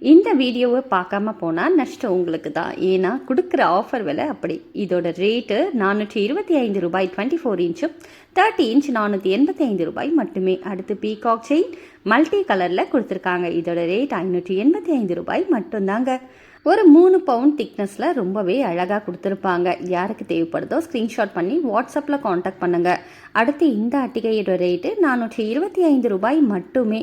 இந்த வீடியோவை பார்க்காம போனால் நஷ்டம் உங்களுக்கு தான் ஏன்னா கொடுக்குற ஆஃபர் விலை அப்படி. இதோட ரேட்டு நானூற்றி இருபத்தி ஐந்து ரூபாய் டுவெண்ட்டி ஃபோர் இன்ச்சும் தேர்ட்டி இன்ச் நானூற்றி எண்பத்தி ஐந்து ரூபாய் மட்டுமே. அடுத்து பீகாக் செயின் மல்டி கலரில் கொடுத்துருக்காங்க. இதோட ரேட் ஐநூற்றி எண்பத்தி ஐந்து ரூபாய் மட்டும்தாங்க. ஒரு மூணு பவுண்ட் திக்னஸில் ரொம்பவே அழகாக கொடுத்துருப்பாங்க. யாருக்கு தேவைப்படுதோ ஸ்க்ரீன்ஷாட் பண்ணி வாட்ஸ்அப்பில் காண்டாக்ட் பண்ணுங்கள் அடுத்து இந்த அட்டிகையோட ரேட்டு நானூற்றி இருபத்தி ஐந்து ரூபாய் மட்டுமே.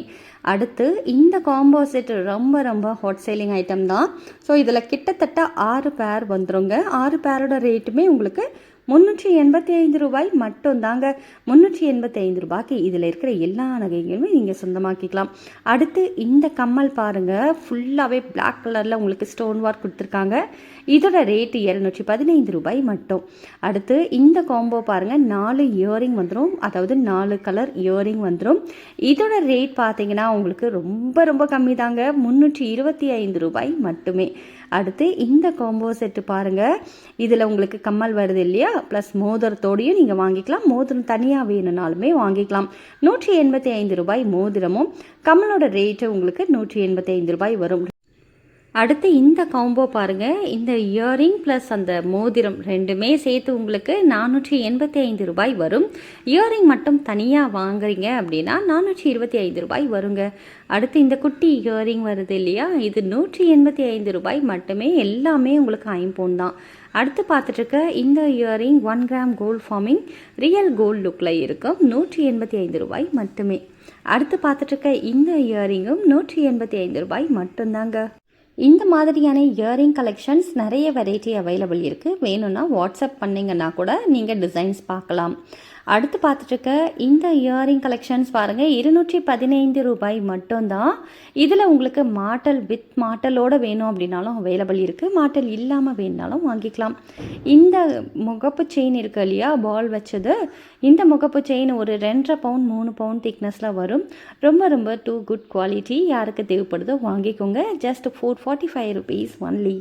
அடுத்து இந்த காம்போ செட் ரொம்ப ரொம்ப ஹாட் சேலிங் ஐட்டம் தான். ஸோ இதில் கிட்டத்தட்ட ஆறு பேர் வந்துருங்க. ஆறு பேரோட ரேட்டுமே உங்களுக்கு முந்நூற்றி எண்பத்தி ஐந்து ரூபாய் மட்டும்தாங்க. முந்நூற்றி எண்பத்தி ஐந்து ரூபாய்க்கு இதில் இருக்கிற எல்லா நகைகளுமே நீங்கள் சொந்தமாக்கிக்கலாம். அடுத்து இந்த கம்மல் பாருங்கள் ஃபுல்லாகவே பிளாக் கலரில் உங்களுக்கு ஸ்டோன் ஒர்க் கொடுத்துருக்காங்க. இதோட ரேட்டு இரநூற்றி பதினைந்து ரூபாய் மட்டும். அடுத்து இந்த காம்போ பாருங்கள் நாலு இயரிங் வந்துடும் அதாவது நாலு கலர் இயரிங் வந்துடும் இதோட ரேட் பார்த்தீங்கன்னா உங்களுக்கு ரொம்ப ரொம்ப கம்மி தாங்க முந்நூற்றி இருபத்தி ஐந்து ரூபாய் மட்டுமே. அடுத்து இந்த காம்போ செட்டு பாருங்கள் இதில் உங்களுக்கு கம்மல் வருது இல்லையா? ப்ளஸ் மோதிரத்தோடையும் நீங்கள் வாங்கிக்கலாம். மோதிரம் தனியாக வேணும்னாலுமே வாங்கிக்கலாம். நூற்றி எண்பத்தி ஐந்து ரூபாய் மோதிரமும். கமலோட ரேட்டு உங்களுக்கு நூற்றி எண்பத்தி ஐந்து ரூபாய் வரும். அடுத்து இந்த காம்போ பாருங்கள் இந்த இயரிங் ப்ளஸ் அந்த மோதிரம் ரெண்டுமே சேர்த்து உங்களுக்கு நானூற்றி எண்பத்தி ஐந்து ரூபாய் வரும். இயரிங் மட்டும் தனியாக வாங்குறீங்க அப்படின்னா நானூற்றி இருபத்தி ஐந்து ரூபாய் வருங்க. அடுத்து இந்த குட்டி இயரிங் வருது இல்லையா? இது நூற்றி எண்பத்தி ஐந்து ரூபாய் மட்டுமே எல்லாமே உங்களுக்கு ஐம்பொன் தான். அடுத்து பார்த்துட்ருக்க இந்த earring one gram gold forming real gold லுக்கில் இருக்கும். நூற்றி எண்பத்தி ஐந்து ரூபாய் மட்டுமே. அடுத்து பார்த்துட்ருக்க இந்த இயரிங்கும் நூற்றி எண்பத்தி ஐந்து ரூபாய் மட்டும்தாங்க. இந்த மாதிரியான இயரிங் கலெக்ஷன்ஸ் நிறைய வெரைட்டி அவைலபிள் இருக்குது வேணும்னா வாட்ஸ்அப் பண்ணிங்கன்னா கூட நீங்கள் டிசைன்ஸ் பார்க்கலாம். அடுத்து பார்த்துட்ருக்க இந்த இயரிங் கலெக்ஷன்ஸ் பாருங்கள் இருநூற்றி பதினைந்து ரூபாய் மட்டும்தான். இதில் உங்களுக்கு மாட்டல் வித் மாட்டலோடு வேணும் அப்படின்னாலும் அவைலபிள் இருக்குது மாட்டல் இல்லாமல் வேணுனாலும் வாங்கிக்கலாம். இந்த முகப்பு செயின் இருக்கு இல்லையா பால் வச்சது. இந்த முகப்பு செயின் ஒரு ரெண்டரை பவுண்ட் மூணு பவுண்ட் திக்னஸில் வரும். ரொம்ப ரொம்ப டூ குட் குவாலிட்டி யாருக்கு தேவைப்படுதோ வாங்கிக்கோங்க. Just four forty five rupees only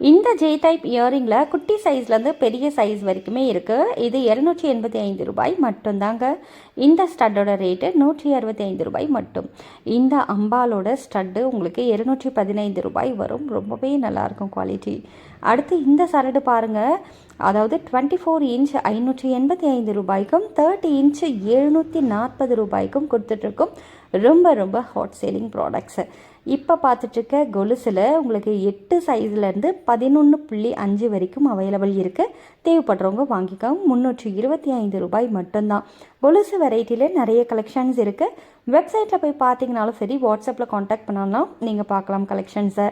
இந்த ஜே டைப் இயரிங்கில் குட்டி சைஸ்லேருந்து பெரிய சைஸ் வரைக்குமே இருக்குது இது இரநூற்றி எண்பத்தி ஐந்து ரூபாய் மட்டும்தாங்க. இந்த ஸ்டட்டோட ரேட்டு நூற்றி அறுபத்தி ஐந்து ரூபாய் மட்டும். இந்த அம்பாலோட ஸ்டட்டு உங்களுக்கு இருநூற்றி பதினைந்து ரூபாய் வரும். ரொம்பவே நல்லாயிருக்கும் குவாலிட்டி அடுத்து இந்த சரடு பாருங்கள் அதாவது டுவெண்ட்டி ஃபோர் இன்ச் ஐநூற்றி எண்பத்தி ஐந்து ரூபாய்க்கும் தேர்ட்டி இன்ச் எழுநூற்றி நாற்பது ரூபாய்க்கும் கொடுத்துட்ருக்கோம் ரொம்ப ரொம்ப ஹாட் சேலிங் ப்ராடக்ட்ஸு இப்போ பார்த்துட்ருக்க கொலுசில் உங்களுக்கு எட்டு சைஸ்லேருந்து பதினொன்று புள்ளி அஞ்சு வரைக்கும் அவைலபிள் இருக்குது தேவைப்படுறவங்க வாங்கிக்க முந்நூற்றி இருபத்தி ஐந்து ரூபாய் மட்டும்தான். கொலுசு வெரைட்டியில் நிறைய கலெக்ஷன்ஸ் இருக்குது வெப்சைட்டில் போய் பார்த்தீங்கனாலும் சரி வாட்ஸ்அப்பில் காண்டாக்ட் பண்ணாலும் நீங்கள் பார்க்கலாம் கலெக்ஷன்ஸை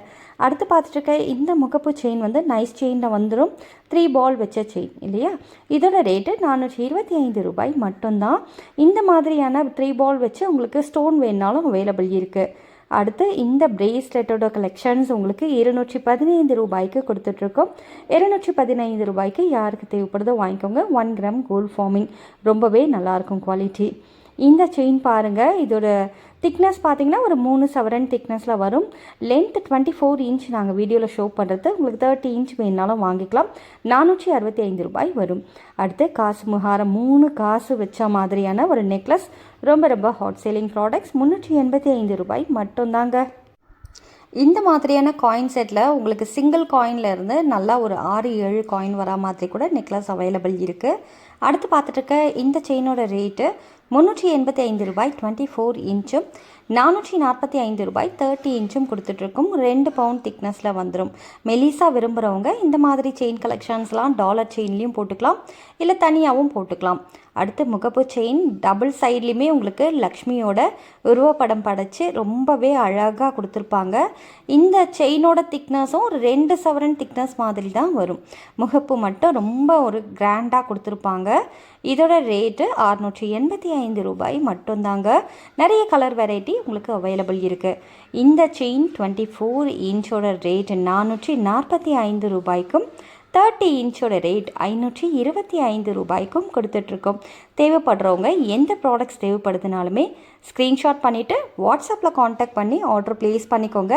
அடுத்து பார்த்துட்ருக்க இந்த முகப்பு செயின் வந்து நைஸ் செயினில் வந்துடும் த்ரீ பால் வச்ச செயின் இல்லையா? இதோட ரேட்டு நானூற்றி இருபத்தி ஐந்து ரூபாய் மட்டும்தான். இந்த மாதிரியான த்ரீ பால் வச்சு உங்களுக்கு ஸ்டோன் வேணுனாலும் அவைலபிள் இருக்குது அடுத்து இந்த பிரேஸ்லெட்டோட கலெக்ஷன்ஸ் உங்களுக்கு இருநூற்றி பதினைந்து ரூபாய்க்கு கொடுத்துட்ருக்கோம். இருநூற்றி பதினைந்து ரூபாய்க்கு யாருக்கு தேவைப்படுதோ வாங்கிக்கோங்க. ஒன் கிராம் கோல்ட் ஃபார்மிங் ரொம்பவே நல்லாயிருக்கும் குவாலிட்டி இந்த செயின் பாருங்கள் இதோட திக்னஸ் பார்த்தீங்கன்னா ஒரு மூணு சவரன் திக்னஸில் வரும். லென்த் டுவெண்ட்டி ஃபோர் இன்ச் நாங்கள் வீடியோவில் ஷோ பண்ணுறது உங்களுக்கு தேர்ட்டி இன்ச் வேணுனாலும் வாங்கிக்கலாம். நானூற்றி அறுபத்தி ஐந்து ரூபாய் வரும். அடுத்து காசு முகாரம் மூணு காசு வச்ச மாதிரியான ஒரு நெக்லஸ் ரொம்ப ரொம்ப ஹாட் சேலிங் ப்ராடக்ட்ஸ் முந்நூற்றி எண்பத்தி ஐந்து ரூபாய் மட்டும்தாங்க. இந்த மாதிரியான காயின் செட்டில் உங்களுக்கு சிங்கிள் காயின்லேருந்து நல்லா ஒரு ஆறு ஏழு காயின் வரா மாதிரி கூட நெக்லஸ் அவைலபிள் இருக்குது அடுத்து பார்த்துட்டு இருக்க இந்த செயினோட ரேட்டு முந்நூற்றி எண்பத்தி ஐந்து ரூபாய் டுவெண்ட்டி ஃபோர் இன்ச்சும் நானூற்றி நாற்பத்தி ஐந்து ரூபாய் தேர்ட்டி இன்ச்சும் கொடுத்துட்ருக்கும் ரெண்டு பவுண்ட் திக்னஸில் வந்துடும் மெலிசா விரும்புகிறவங்க இந்த மாதிரி செயின் கலெக்ஷன்ஸ்லாம் டாலர் செயின்லேயும் போட்டுக்கலாம் இல்லை தனியாகவும் போட்டுக்கலாம். அடுத்து முகப்பு செயின் டபுள் சைட்லேயுமே உங்களுக்கு லக்ஷ்மியோட உருவப்படம் படைச்சு ரொம்பவே அழகாக கொடுத்துருப்பாங்க. இந்த செயினோட திக்னஸும் ஒரு ரெண்டு சவரன் திக்னஸ் மாதிரி தான் வரும். முகப்பு மட்டும் ரொம்ப ஒரு கிராண்டாக கொடுத்துருப்பாங்க. இதோட ரேட்டு அறுநூற்றி எண்பத்தி ஐந்து ரூபாய் மட்டும்தாங்க. நிறைய கலர் வெரைட்டி உங்களுக்கு அவைலபிள் இருக்குது இந்த செயின் டுவெண்ட்டி ஃபோர் இன்ச்சோட ரேட் நானூற்றி நாற்பத்தி ஐந்து ரூபாய்க்கும் தேர்ட்டி இன்ச்சோட ரேட் ஐநூற்றி இருபத்தி ஐந்து ரூபாய்க்கும் கொடுத்துட்ருக்கோம். தேவைப்படுறவங்க எந்த ப்ராடக்ட்ஸ் தேவைப்படுதுனாலுமே ஸ்க்ரீன்ஷாட் பண்ணிவிட்டு வாட்ஸ்அப்பில் காண்டாக்ட் பண்ணி ஆர்டர் ப்ளேஸ் பண்ணிக்கோங்க.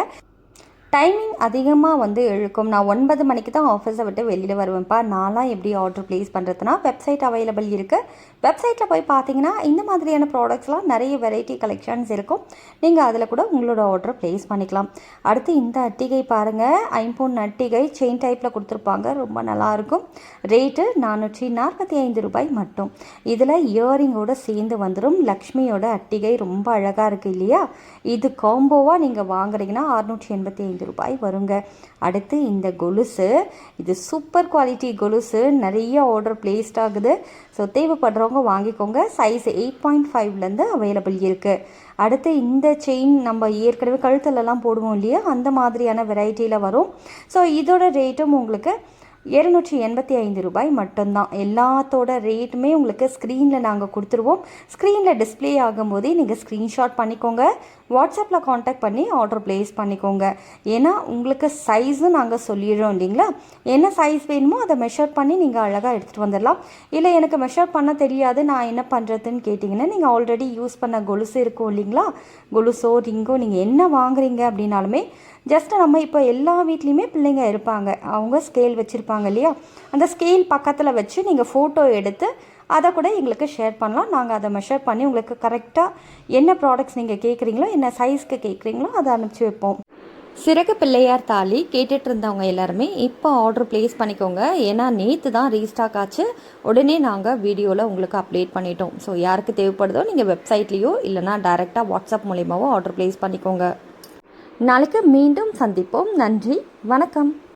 டைமிங் அதிகமாக வந்து இழுக்கும். நான் ஒன்பது மணிக்கு தான் ஆஃபீஸை விட்டு வெளியில் வருவேன்ப்பா. நான்லாம் எப்படி ஆர்டர் ப்ளேஸ் பண்ணுறதுனா வெப்சைட் அவைலபிள் இருக்குது வெப்சைட்டில் போய் பார்த்தீங்கன்னா இந்த மாதிரியான ப்ராடக்ட்ஸ்லாம் நிறைய வெரைட்டி கலெக்ஷன்ஸ் இருக்கும். நீங்கள் அதில் கூட உங்களோட ஆர்டர் ப்ளேஸ் பண்ணிக்கலாம். அடுத்து இந்த அட்டிகை பாருங்கள் ஐம்பொன் அட்டிகை செயின் டைப்பில் கொடுத்துருப்பாங்க. ரொம்ப நல்லாயிருக்கும் ரேட்டு நானூற்றி நாற்பத்தி ஐந்து ரூபாய் மட்டும். இதில் இயரிங்கோட சேர்ந்து வந்துடும் லக்ஷ்மியோட அட்டிகை ரொம்ப அழகாக இருக்குது இல்லையா? இது காம்போவாக நீங்கள் வாங்குறீங்கன்னா அறுநூற்றி எண்பத்தி ஐந்து ரூபாய் வருங்க. அடுத்து இந்த கொலுசு. இது சூப்பர் குவாலிட்டி கொலுசு. நிறைய ஆர்டர் பிளேஸ்ட் ஆகுது. ஸோ தேவைப்படுறவங்க வாங்கிக்கோங்க. சைஸ் எயிட் பாயிண்ட் ஃபைவ்லேருந்து அவைலபிள் இருக்குது அடுத்து இந்த செயின் நம்ம ஏற்கனவே கழுத்துலலாம் போடுவோம் இல்லையா? அந்த மாதிரியான வெரைட்டியில் வரும். ஸோ இதோட ரேட்டும் உங்களுக்கு இரநூற்றி எண்பத்தி ஐந்து ரூபாய் மட்டும்தான். எல்லாத்தோட ரேட்டுமே உங்களுக்கு ஸ்க்ரீனில் நாங்கள் கொடுத்துருவோம். ஸ்க்ரீனில் டிஸ்ப்ளே ஆகும்போதே நீங்கள் ஸ்க்ரீன்ஷாட் பண்ணிக்கோங்க. வாட்ஸ்அப்பில் காண்டாக்ட் பண்ணி ஆர்டர் ப்ளேஸ் பண்ணிக்கோங்க. ஏன்னா உங்களுக்கு சைஸும் நாங்கள் சொல்லிடுறோம் இல்லைங்களா? என்ன சைஸ் வேணுமோ அதை மெஷர் பண்ணி நீங்கள் அழகாக எடுத்துகிட்டு வந்துடலாம். இல்லை எனக்கு மெஷர் பண்ண தெரியாது நான் என்ன பண்ணுறதுன்னு கேட்டிங்கன்னா நீங்கள் ஆல்ரெடி யூஸ் பண்ண கொலுசு இருக்கும் இல்லைங்களா? கொலுசோ ரிங்கோ நீங்கள் என்ன வாங்குறீங்க அப்படின்னாலுமே ஜஸ்ட் நம்ம இப்போ எல்லா வீட்லேயுமே பிள்ளைங்க இருப்பாங்க. அவங்க ஸ்கேல் வச்சுருப்பாங்க இல்லையா? அந்த ஸ்கேல் பக்கத்தில் வச்சு நீங்கள் ஃபோட்டோ எடுத்து அதை கூட எங்களுக்கு ஷேர் பண்ணலாம். நாங்கள் அதை மெஷர் பண்ணி உங்களுக்கு கரெக்டாக என்ன ப்ராடக்ட்ஸ் நீங்கள் கேட்குறீங்களோ என்ன சைஸ்க்கு கேட்குறீங்களோ அதை அனுப்பிச்சி வைப்போம். சிறகு பிள்ளையார் தாலி கேட்டுட்டு இருந்தவங்க எல்லாருமே இப்போ ஆர்டர் ப்ளேஸ் பண்ணிக்கோங்க. ஏன்னா நேற்று தான் ரீஸ்டாக் ஆச்சு. உடனே நாங்கள் வீடியோவில் உங்களுக்கு அப்டேட் பண்ணிட்டோம். ஸோ யாருக்கு தேவைப்படுதோ நீங்கள் வெப்சைட்லேயோ இல்லைனா டைரெக்டாக வாட்ஸ்அப் மூலியமாகவோ ஆர்டர் ப்ளேஸ் பண்ணிக்கோங்க. நாளைக்கு மீண்டும் சந்திப்போம். நன்றி. வணக்கம்.